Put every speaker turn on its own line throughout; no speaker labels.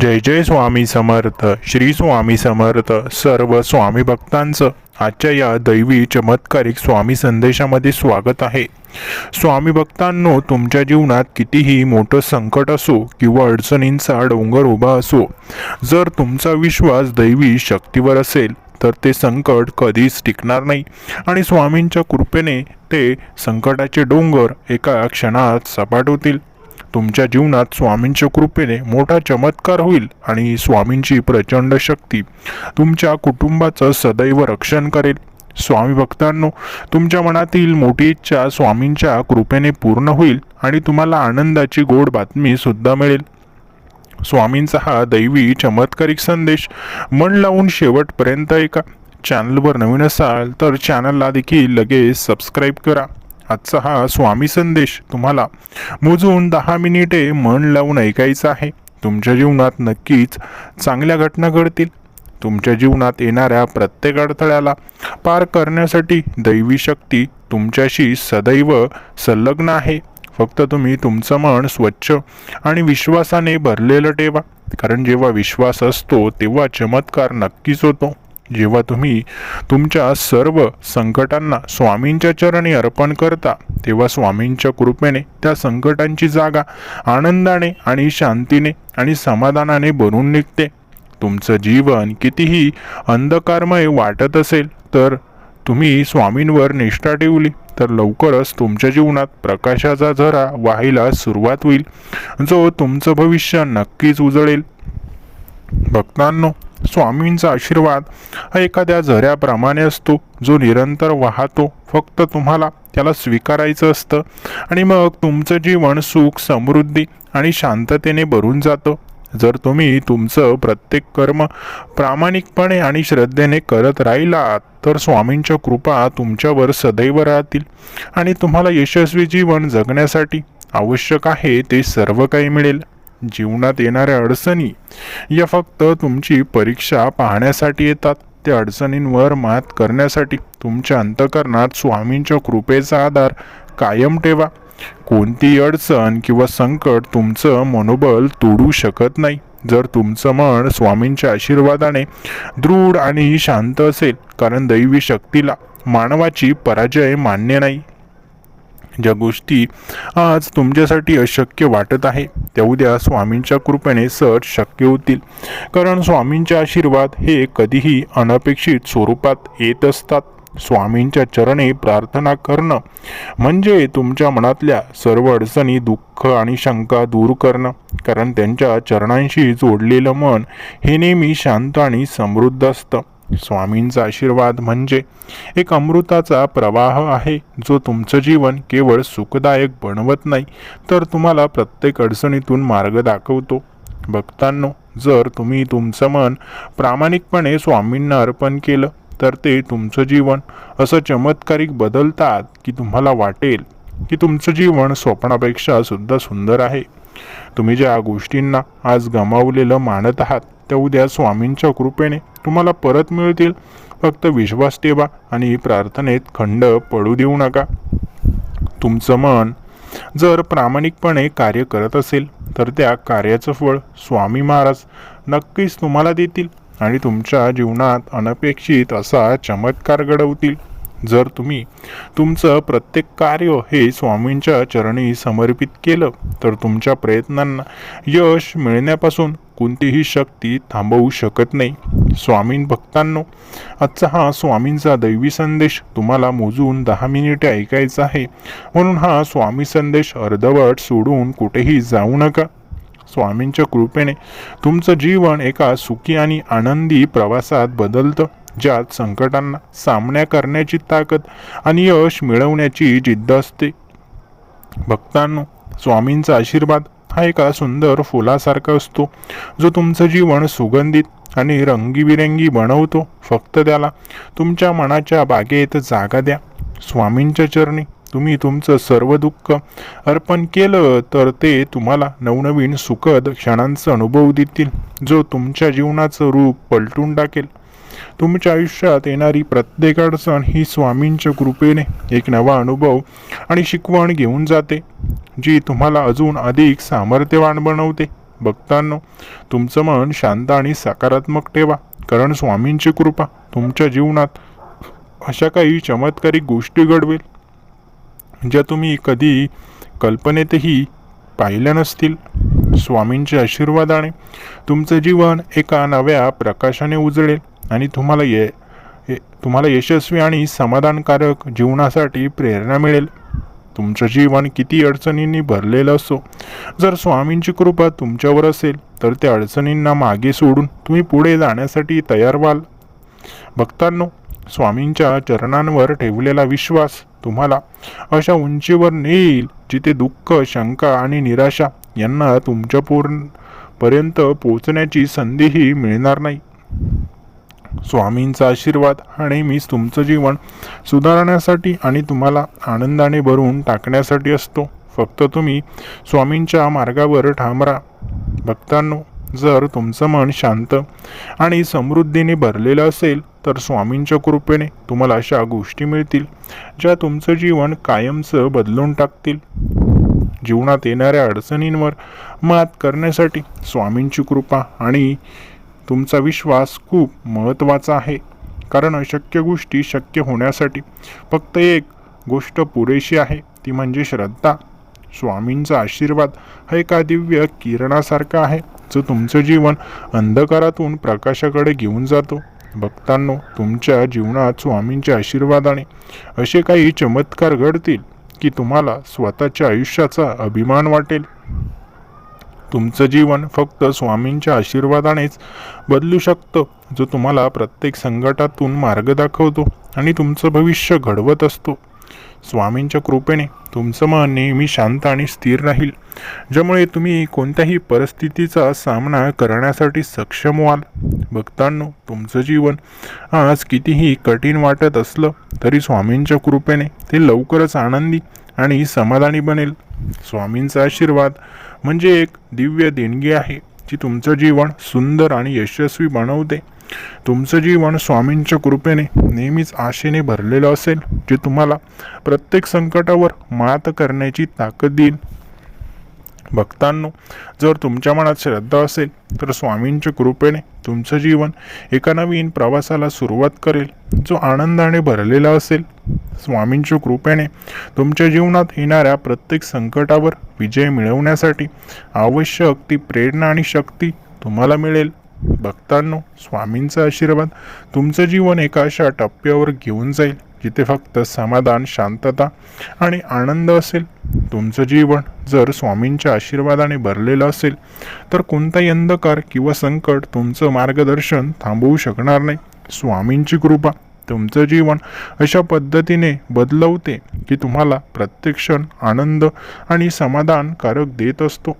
जय जय स्वामी समर्थ श्री स्वामी समर्थ सर्व स्वामी भक्तांचं. आजच्या या दैवी चमत्कारिक स्वामी संदेशामध्ये स्वागत आहे. स्वामी भक्तांनो तुमच्या जीवनात कितीही मोठं संकट असो किंवा अडचणींचा डोंगर उभा असो जर तुमचा विश्वास दैवी शक्तीवर असेल तर ते संकट कधीच टिकणार नाही. आणि स्वामींच्या कृपेने ते संकटाचे डोंगर एका क्षणात सपाट होतील. तुमच्या जीवनात स्वामींच्या कृपेने मोठा चमत्कार होईल आणि स्वामींची प्रचंड शक्ती तुमच्या कुटुंबाचं सदैव रक्षण करेल. स्वामी भक्तांनो तुमच्या मनातील मोठी इच्छा स्वामींच्या कृपेने पूर्ण होईल आणि तुम्हाला आनंदाची गोड बातमी सुद्धा मिळेल. स्वामींचा हा दैवी चमत्कारिक संदेश मन लावून शेवटपर्यंत ऐका. चॅनलवर नवीन असाल तर चॅनलला देखील लगेच सबस्क्राईब करा. आजचा हा स्वामी संदेश तुम्हाला. मोजून दहा मिनिटे मन लावून ऐकायचा आहे. तुमच्या जीवनात नक्कीच चांगल्या घटना घडतील. तुमच्या जीवनात येणाऱ्या प्रत्येक अडथळ्याला पार करण्यासाठी दैवी शक्ती तुमच्याशी सदैव संलग्न आहे. फक्त तुम्ही तुमचं मन स्वच्छ आणि विश्वासाने भरलेलं ठेवा. कारण जेव्हा विश्वास असतो तेव्हा चमत्कार नक्कीच होतो. जेव्हा तुम्ही तुमच्या सर्व संकटांना स्वामींच्या चरणी अर्पण करता तेव्हा स्वामींच्या कृपेने त्या संकटांची जागा आनंदाने आणि शांतीने आणि समाधानाने भरून निघते. तुमचं जीवन कितीही अंधकारमय वाटत असेल तर तुम्ही स्वामींवर निष्ठा ठेवली तर लवकरच तुमच्या जीवनात प्रकाशाचा झरा वाहायला सुरुवात होईल जो तुमचं भविष्य नक्कीच उजळेल. भक्तांनो स्वामींचा आशीर्वाद हा एखाद्या झऱ्याप्रमाणे असतो. जो निरंतर वाहतो फक्त तुम्हाला त्याला स्वीकारायचं असतं आणि मग तुमचं जीवन सुख समृद्धी आणि शांततेने भरून जातं. जर तुम्ही तुमचं प्रत्येक कर्म प्रामाणिकपणे आणि श्रद्धेने करत राहिलात तर स्वामींच्या कृपा तुमच्यावर सदैव राहतील आणि तुम्हाला यशस्वी जीवन जगण्यासाठी आवश्यक आहे ते सर्व काही मिळेल. जीवनात येणाऱ्या अडचणी. या फक्त तुमची परीक्षा पाहण्यासाठी येतात. त्या अडचणींवर मात करण्यासाठी तुमच्या अंतकरणात स्वामींच्या कृपेचा आधार कायम ठेवा. कोणतीही अडचण किंवा संकट तुमचं मनोबल तोडू शकत नाही. जर तुमचं मन स्वामींच्या आशीर्वादाने दृढ आणि शांत असेल कारण दैवी शक्तीला मानवाची पराजय मान्य नाही. ज्या गोष्टी आज तुमच्यासाठी अशक्य वाटत आहे त्या उद्या स्वामींच्या कृपेने सर शक्य होतील. कारण स्वामींचे आशीर्वाद हे कधीही अनपेक्षित स्वरूपात येत असतात. स्वामींच्या चरणे प्रार्थना करणं म्हणजे तुमच्या मनातल्या सर्व अडचणी दुःख आणि शंका दूर करणं. कारण त्यांच्या चरणांशी जोडलेलं मन हे नेहमी शांत आणि समृद्ध असतं. स्वामींचा आशीर्वाद म्हणजे एक अमृताचा प्रवाह आहे. जो तुमचं जीवन केवळ सुखदायक बनवत नाही तर तुम्हाला प्रत्येक अडचणीतून मार्ग दाखवतो. भक्तांनो जर तुम्ही तुमचं मन प्रामाणिकपणे स्वामींना अर्पण केलं तर ते तुमचं जीवन असं चमत्कारिक बदलतात की तुम्हाला वाटेल की तुमचं जीवन स्वप्नापेक्षा सुद्धा सुंदर आहे. तुम्ही ज्या गोष्टींना आज गमावलेलं मानत आहात त्या उद्या स्वामींच्या कृपेने तुम्हाला परत मिळतील. फक्त विश्वास ठेवा आणि प्रार्थनेत खंड पडू देऊ नका. तुमचं मन जर प्रामाणिकपणे कार्य करत असेल तर त्या कार्याचं फळ स्वामी महाराज नक्कीच तुम्हाला देतील आणि तुमच्या जीवनात अनपेक्षित असा चमत्कार घडवतील. जर तुम्ही तुमचं प्रत्येक कार्य हे स्वामींच्या चरणी समर्पित केलं तर तुमच्या प्रयत्नांना यश मिळण्यापासून कोणतीही शक्ती थांबवू शकत नाही. स्वामीन भक्तांनो आजचा हा स्वामींचा दैवी संदेश तुम्हाला मोजून दहा मिनिटे ऐकायचा आहे. म्हणून हा स्वामी संदेश अर्धवट सोडून कुठेही जाऊ नका. स्वामींच्या कृपेने तुमचं जीवन एका सुखी आणि आनंदी प्रवासात बदलतं. ज्यात संकटांना सामना करण्याची ताकद आणि यश मिळवण्याची जिद्द असते. भक्तांनो स्वामींचा आशीर्वाद हा एका सुंदर फुलासारखा असतो जो तुमचं जीवन सुगंधित आणि रंगीबिरंगी बनवतो. फक्त त्याला तुमच्या मनाच्या बागेत जागा द्या. स्वामींच्या चरणी तुम्ही तुमचं सर्व दुःख अर्पण केलं तर ते तुम्हाला नवनवीन सुखद क्षणांचा अनुभव देतील जो तुमच्या जीवनाचं रूप पलटून टाकेल. तुमच्या आयुष्यात येणारी प्रत्येक अडचण ही स्वामींच्या कृपेने एक नवा अनुभव आणि शिकवण घेऊन जाते जी तुम्हाला अजून अधिक सामर्थ्यवान बनवते. भक्तांनो तुमचं मन शांत आणि सकारात्मक ठेवा कारण स्वामींची कृपा तुमच्या जीवनात अशा काही चमत्कारिक गोष्टी घडवेल ज्या तुम्ही कधी कल्पनेतही पाहिल्या नसतील. स्वामींच्या आशीर्वादाने तुमचं जीवन एका नव्या प्रकाशाने उजळेल. आणि तुम्हाला ये तुम्हाला यशस्वी आणि समाधानकारक जीवनासाठी प्रेरणा मिळेल. तुमचं जीवन किती अडचणींनी भरलेलं असो. जर स्वामींची कृपा तुमच्यावर असेल तर त्या अडचणींना मागे सोडून तुम्ही पुढे जाण्यासाठी तयार व्हाल. भक्तांनो स्वामींच्या चरणांवर ठेवलेला विश्वास तुम्हाला अशा उंचीवर नेईल जिथे दुःख शंका आणि निराशा यांना तुमच्या पूर्ण पर्यंत पोहोचण्याची संधीही मिळणार नाही. स्वामींचा आशीर्वाद हा नेहमीच तुमचं जीवन सुधारण्यासाठी आणि तुम्हाला आनंदाने भरून टाकण्यासाठी असतो. फक्त तुम्ही स्वामींच्या मार्गावर ठाम राहा भक्तांनो जर तुमचं मन शांत आणि समृद्धीने भरलेलं असेल तर स्वामींच्या कृपेने तुम्हाला अशा गोष्टी मिळतील ज्या तुमचं जीवन कायमचं बदलून टाकतील. जीवनात येणाऱ्या अडचणींवर मात करण्यासाठी स्वामींची कृपा आणि तुमचा विश्वास खूप महत्त्वाचा आहे. कारण अशक्य गोष्टी शक्य होण्यासाठी फक्त एक गोष्ट पुरेशी आहे ती म्हणजे श्रद्धा. स्वामींचा आशीर्वाद हा एका दिव्य किरणासारखा आहे जो तुमचं जीवन अंधकारातून प्रकाशाकडे घेऊन जातो. भक्तांनो तुमच्या जीवनात स्वामींच्या आशीर्वादाने असे काही चमत्कार घडतील की तुम्हाला स्वतःच्या आयुष्याचा अभिमान वाटेल. तुमचं जीवन फक्त स्वामींच्या आशीर्वादानेच बदलू शकतं जो तुम्हाला प्रत्येक संकटातून मार्ग दाखवतो आणि तुमचं भविष्य घडवत असतो. स्वामींच्या कृपेने तुमचं मन नेहमी शांत आणि स्थिर राहील ज्यामुळे तुम्ही कोणत्याही परिस्थितीचा सामना करण्यासाठी सक्षम व्हाल. भक्तांनो तुमचं जीवन आज कितीही कठीण वाटत असलं तरी स्वामींच्या कृपेने ते लवकरच आनंदी आणि समाधानी बनेल. स्वामींचा आशीर्वाद म्हणजे एक दिव्य देणगी आहे जी तुमचं जीवन सुंदर आणि यशस्वी बनवते. तुमचं जीवन स्वामींच्या कृपेने नेहमीच आशेने भरलेलं असेल जे तुम्हाला प्रत्येक संकटावर मात करण्याची ताकद देईल. भक्तांनो जर तुमच्या मनात श्रद्धा असेल तर स्वामींच्या कृपेने तुमचं जीवन एका नवीन प्रवासाला सुरुवात करेल जो आनंदाने भरलेला असेल. स्वामींच्या कृपेने तुमच्या जीवनात येणाऱ्या प्रत्येक संकटावर विजय मिळवण्यासाठी आवश्यक ती प्रेरणा आणि शक्ती तुम्हाला मिळेल. भक्तांनो स्वामींचा आशीर्वाद तुमचं जीवन एका अशा टप्प्यावर घेऊन जाईल. जिथे फक्त समाधान शांतता आणि आनंद असेल. तुमचं जीवन जर स्वामींच्या आशीर्वादाने भरलेलं असेल तर कोणताही अंधकार किंवा संकट तुमचं मार्गदर्शन थांबवू शकणार नाही. स्वामींची कृपा तुमचं जीवन अशा पद्धतीने बदलवते की तुम्हाला प्रत्येक क्षण आनंद आणि समाधानकारक देत असतो.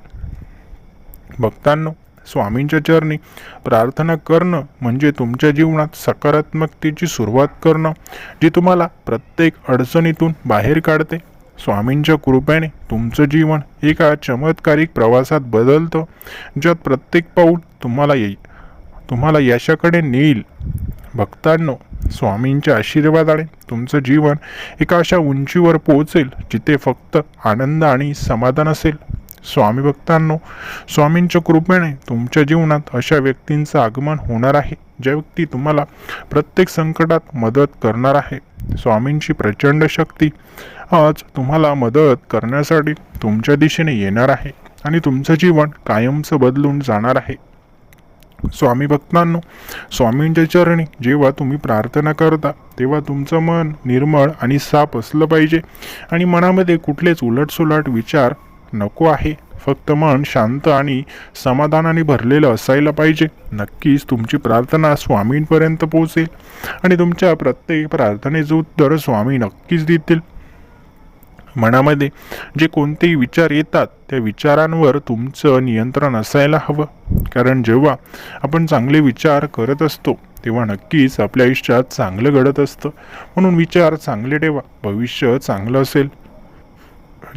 भक्तांनो स्वामींच्या चरणी. प्रार्थना करणं म्हणजे तुमच्या जीवनात सकारात्मकतेची सुरुवात करणं जी तुम्हाला प्रत्येक अडचणीतून बाहेर काढते. स्वामींच्या कृपेने तुमचं जीवन एका चमत्कारिक प्रवासात बदलतं ज्यात प्रत्येक पाऊल तुम्हाला येईल तुम्हाला यशाकडे नेईल. भक्तांनो स्वामींच्या आशीर्वादाने तुमचं जीवन एका अशा उंचीवर पोहोचेल जिथे फक्त आनंद आणि समाधान असेल. स्वामी भक्तांनो स्वामींच्या कृपेने तुमच्या जीवनात अशा व्यक्तींचं आगमन होणार आहे ज्या व्यक्ती तुम्हाला प्रत्येक संकटात मदत करणार आहे. स्वामींची प्रचंड शक्ती आज तुम्हाला मदत करण्यासाठी तुमच्या दिशेने येणार आहे आणि तुमचं जीवन कायमचं बदलून जाणार आहे. स्वामी भक्तांनो स्वामींच्या चरणी जेव्हा तुम्ही प्रार्थना करता तेव्हा तुमचं मन निर्मळ आणि साफ असलं पाहिजे आणि मनामध्ये कुठलेच उलटसुलट विचार नको आहे. फक्त मन शांत आणि समाधानाने भरलेलं असायला पाहिजे. नक्कीच तुमची प्रार्थना स्वामींपर्यंत पोहोचेल आणि तुमच्या प्रत्येक प्रार्थनेचं उत्तर स्वामी नक्कीच देतील. मनामध्ये जे कोणतेही विचार येतात त्या विचारांवर तुमचं नियंत्रण असायला हवं. कारण जेव्हा आपण चांगले विचार करत असतो तेव्हा नक्कीच आपल्या आयुष्यात चांगलं घडत असतं. म्हणून विचार चांगले ठेवा. भविष्य चांगलं असेल.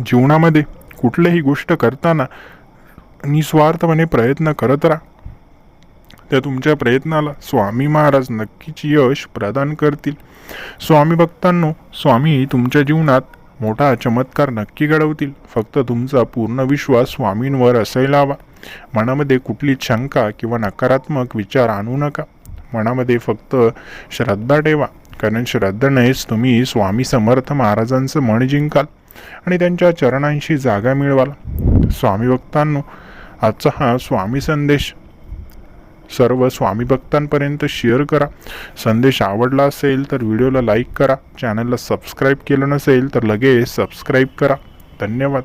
जीवनामध्ये कुठलीही गोष्ट करताना निस्वार्थपणे प्रयत्न करत राहा. त्या तुमच्या प्रयत्नाला स्वामी महाराज नक्कीच यश प्रदान करतील. स्वामी भक्तांनो स्वामी तुमच्या जीवनात मोठा चमत्कार नक्की घडवतील. फक्त तुमचा पूर्ण विश्वास स्वामींवर असायला हवा. मनामध्ये कुठलीच शंका किंवा नकारात्मक विचार आणू नका. मनामध्ये फक्त श्रद्धा ठेवा. कारण श्रद्धेनेच तुम्ही स्वामी समर्थ महाराजांचं मन जिंकाल. आणि त्यांच्या चरणांशी जागा मिळवाल. स्वामी भक्तांनो आजचा हा स्वामी संदेश. सर्व स्वामी भक्तांपर्यंत शेअर करा. संदेश आवडला असेल तर व्हिडिओला लाईक करा. चॅनलला सबस्क्राईब केलं नसेल तर लगेच सबस्क्राईब करा. धन्यवाद.